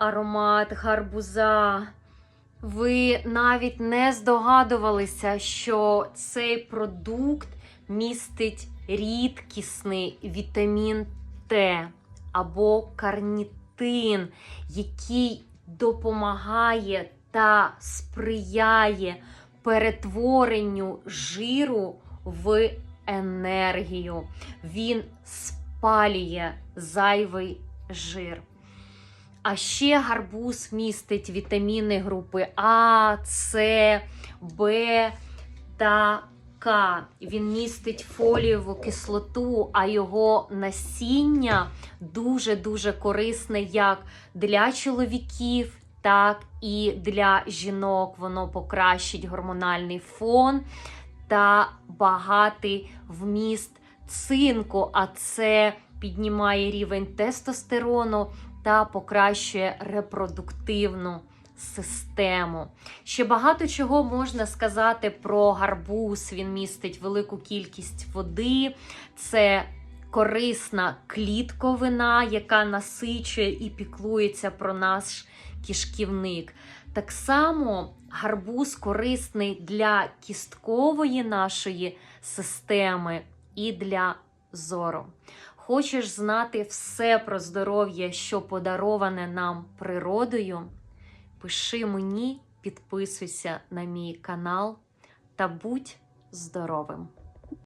аромат гарбуза. Ви навіть не здогадувалися, що цей продукт містить рідкісний вітамін Т або карнітин, який допомагає та сприяє перетворенню жиру в енергію. Він спалює зайвий жир. А ще гарбуз містить вітаміни групи А, С, Б та К. Він містить фолієву кислоту, а його насіння дуже-дуже корисне як для чоловіків, так і для жінок. Воно покращить гормональний фон та багатий вміст цинку, а це піднімає рівень тестостерону та покращує репродуктивну систему. Ще багато чого можна сказати про гарбуз. Він містить велику кількість води, це корисна клітковина, яка насичує і піклується про наш кишківник. Так само гарбуз корисний для кісткової нашої системи і для зору. Хочеш знати все про здоров'я, що подароване нам природою? Пиши мені, підписуйся на мій канал та будь здоровим!